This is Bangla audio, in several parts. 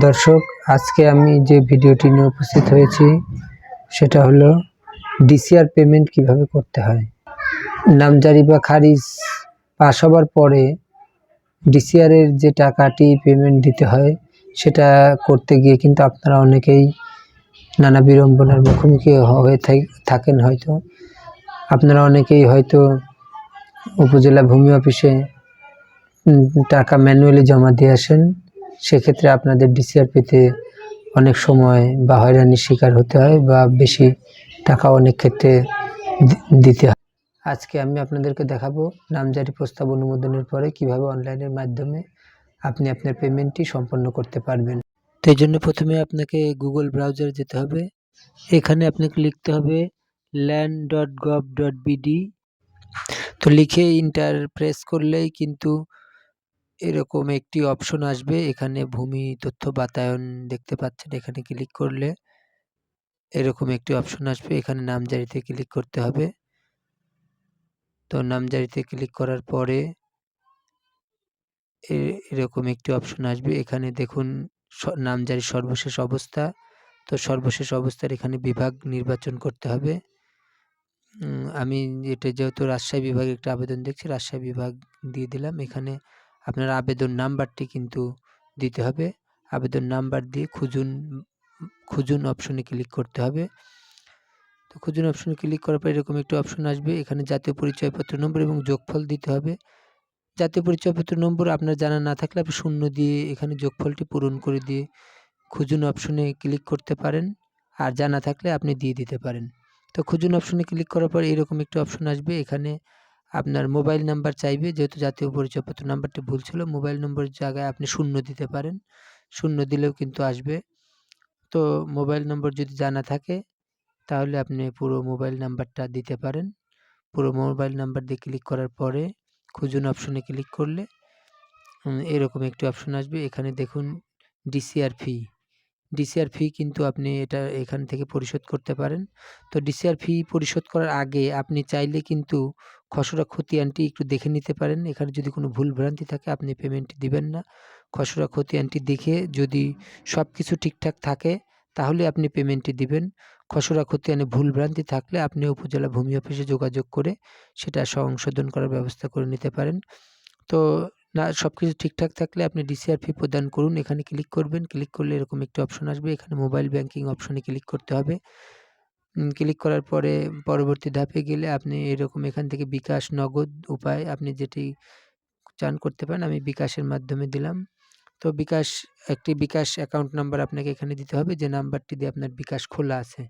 দর্শক, আজকে আমি যে ভিডিওটি নিয়ে উপস্থিত হয়েছি, সেটা হলো ডিসিআর পেমেন্ট কীভাবে করতে হয়। নামজারি বা খারিজ পাস হবার পরে ডিসিআরের যে টাকাটি পেমেন্ট দিতে হয়, সেটা করতে গিয়ে কিন্তু আপনারা অনেকেই নানা বিড়ম্বনার মুখোমুখি হয়ে থাক- থাকেন হয়তো। আপনারা অনেকেই হয়তো উপজেলা ভূমি অফিসে টাকা ম্যানুয়ালি জমা দিয়ে আসেন। সেক্ষেত্রে আপনাদের ডিসিআর পেতে অনেক সময় বা হয়রানির শিকার হতে হয় বা বেশি টাকা অনেক ক্ষেত্রে দিতে হয়। আজকে আমি আপনাদেরকে দেখাবো নামজারি প্রস্তাব অনুমোদনের পরে কীভাবে অনলাইনের মাধ্যমে আপনি আপনার পেমেন্টটি সম্পন্ন করতে পারবেন। তো এই জন্য প্রথমে আপনাকে গুগল ব্রাউজারে যেতে হবে। এখানে আপনাকে লিখতে হবে land dot gov dot BD তো লিখে ইন্টার প্রেস করলেই কিন্তু এরকম একটি অপশন আসবে। এখানে ভূমি তথ্য বাতায়ন দেখতে পাচ্ছেন, এখানে ক্লিক করলে এরকম একটি অপশন আসবে। এখানে নামজারিতে ক্লিক করতে হবে। তো নামজারিতে ক্লিক করার পরে এরকম একটি অপশন আসবে। এখানে দেখুন নামজারির সর্বশেষ অবস্থা। তো সর্বশেষ অবস্থার এখানে বিভাগ নির্বাচন করতে হবে। আমি এটা যেহেতু রাজশাহী বিভাগে একটা আবেদন দেখছি, রাজশাহী বিভাগ দিয়ে দিলাম। এখানে আপনার আবেদন নাম্বারটি কিন্তু দিতে হবে। আবেদন নাম্বার দিয়ে খুঁজুন খুঁজুন অপশনে ক্লিক করতে হবে। তো খুঁজুন অপশনে ক্লিক করার পর এরকম একটি অপশন আসবে। এখানে জাতীয় পরিচয়পত্র নম্বর এবং যোগফল দিতে হবে। জাতীয় পরিচয়পত্র নম্বর আপনার জানা না থাকলে আপনি শূন্য দিয়ে এখানে যোগফলটি পূরণ করে দিয়ে খুঁজুন অপশনে ক্লিক করতে পারেন। আর জানা থাকলে আপনি দিয়ে দিতে পারেন। তো খুঁজুন অপশনে ক্লিক করার পর এরকম একটি অপশন আসবে। এখানে আপনার মোবাইল নাম্বার চাইবে, যেহেতু জাতীয় পরিচয়পত্র নাম্বারটি ভুল ছিল, মোবাইল নম্বরের জায়গায় আপনি শূন্য দিতে পারেন। শূন্য দিলেও কিন্তু আসবে। তো মোবাইল নম্বর যদি জানা থাকে, তাহলে আপনি পুরো মোবাইল নাম্বারটা দিতে পারেন। পুরো মোবাইল নাম্বার দিয়ে ক্লিক করার পরে খুঁজুন অপশনে ক্লিক করলে এরকম একটি অপশন আসবে। এখানে দেখুন ডিসিআর ফি ডিসিআর ফি কিন্তু আপনি এটা এখান থেকে পরিশোধ করতে পারেন। তো ডিসিআর ফি পরিশোধ করার আগে আপনি চাইলে কিন্তু খসড়া খতিয়ানটি একটু দেখে নিতে পারেন। এখানে যদি কোনো ভুল ভ্রান্তি থাকে, আপনি পেমেন্টটি দিবেন না। খসড়া খতিয়ানটি দেখে যদি সব কিছু ঠিকঠাক থাকে, তাহলে আপনি পেমেন্টটি দিবেন। খসড়া খতিয়ানে ভুল ভ্রান্তি থাকলে আপনি উপজেলা ভূমি অফিসে যোগাযোগ করে সেটা সংশোধন করার ব্যবস্থা করে নিতে পারেন। তো না সব কিছু ঠিকঠাক থাকলে আপনি ডিসিআর ফি প্রদান করুন। এখানে ক্লিক করবেন। ক্লিক করলে এরকম একটি অপশন আসবে। এখানে মোবাইল ব্যাংকিং অপশনে ক্লিক করতে হবে। ক্লিক করার পরে পরবর্তী ধাপে গেলে আপনি এরকম এখান থেকে বিকাশ নগদ উপায় আপনি যেটি চান করতে পারেন, আমি বিকাশের মাধ্যমে দিলাম। তো বিকাশ, একটি বিকাশ অ্যাকাউন্ট নাম্বার আপনাকে এখানে দিতে হবে, যে নাম্বারটি দিয়ে আপনার বিকাশ খোলা আছে।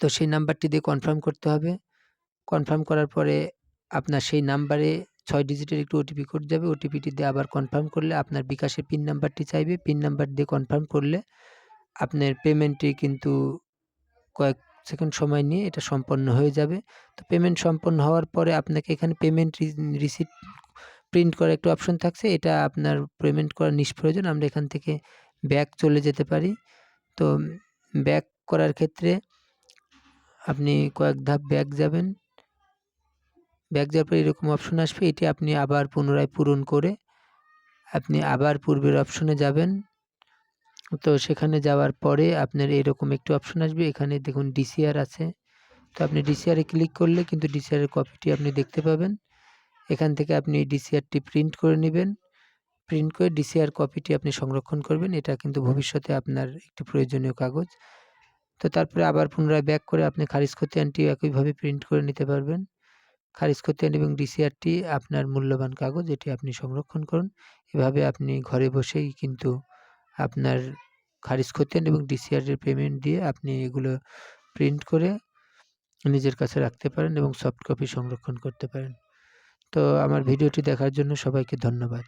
তো সেই নাম্বারটি দিয়ে কনফার্ম করতে হবে। কনফার্ম করার পরে আপনার সেই নাম্বারে ছয় ডিজিটের একটু ওটিপি কোড যাবে। ওটিপিটি দিয়ে আবার কনফার্ম করলে আপনার বিকাশের পিন নাম্বারটি চাইবে। পিন নাম্বার দিয়ে কনফার্ম করলে আপনার পেমেন্টটি কিন্তু কয়েক সেকেন্ড সময় নিয়ে এটা সম্পন্ন হয়ে যাবে। তো পেমেন্ট সম্পন্ন হওয়ার পরে আপনাকে এখানে পেমেন্ট রিসিপ্ট প্রিন্ট করার একটা অপশন থাকছে। এটা আপনার পেমেন্ট করা নিষ্প্রয়োজন। আমরা এখান থেকে ব্যাক চলে যেতে পারি। তো ব্যাক করার ক্ষেত্রে আপনি কয়েক ধাপ ব্যাক যাবেন। ব্যাক যাওয়ার পরে এরকম অপশন আসবে। এটি আপনি আবার পুনরায় পূরণ করে আপনি আবার পূর্বের অপশনে যাবেন। তো সেখানে যাওয়ার পরে আপনার এরকম একটি অপশন আসবে। এখানে দেখুন ডিসিআর আছে। তো আপনি ডিসিআরে ক্লিক করলে কিন্তু ডিসিআরের কপিটি আপনি দেখতে পাবেন। এখান থেকে আপনি ডিসিআরটি প্রিন্ট করে নেবেন। প্রিন্ট করে ডিসিআর কপিটি আপনি সংরক্ষণ করবেন। এটা কিন্তু ভবিষ্যতে আপনার একটি প্রয়োজনীয় কাগজ। তো তারপরে আবার পুনরায় ব্যাক করে আপনি খারিজ খতিয়ানটি একইভাবে প্রিন্ট করে নিতে পারবেন। খারিজ খতিয়ান এবং ডিসিআরটি আপনার মূল্যবান কাগজ, এটি আপনি সংরক্ষণ করুন। এভাবে আপনি ঘরে বসেই কিন্তু আপনার খারিজ খতিয়ান এবং ডিসিআরের পেমেন্ট দিয়ে আপনি এগুলো প্রিন্ট করে নিজের কাছে রাখতে পারেন এবং সফট কপি সংরক্ষণ করতে পারেন। তো আমার ভিডিওটি দেখার জন্য সবাইকে ধন্যবাদ।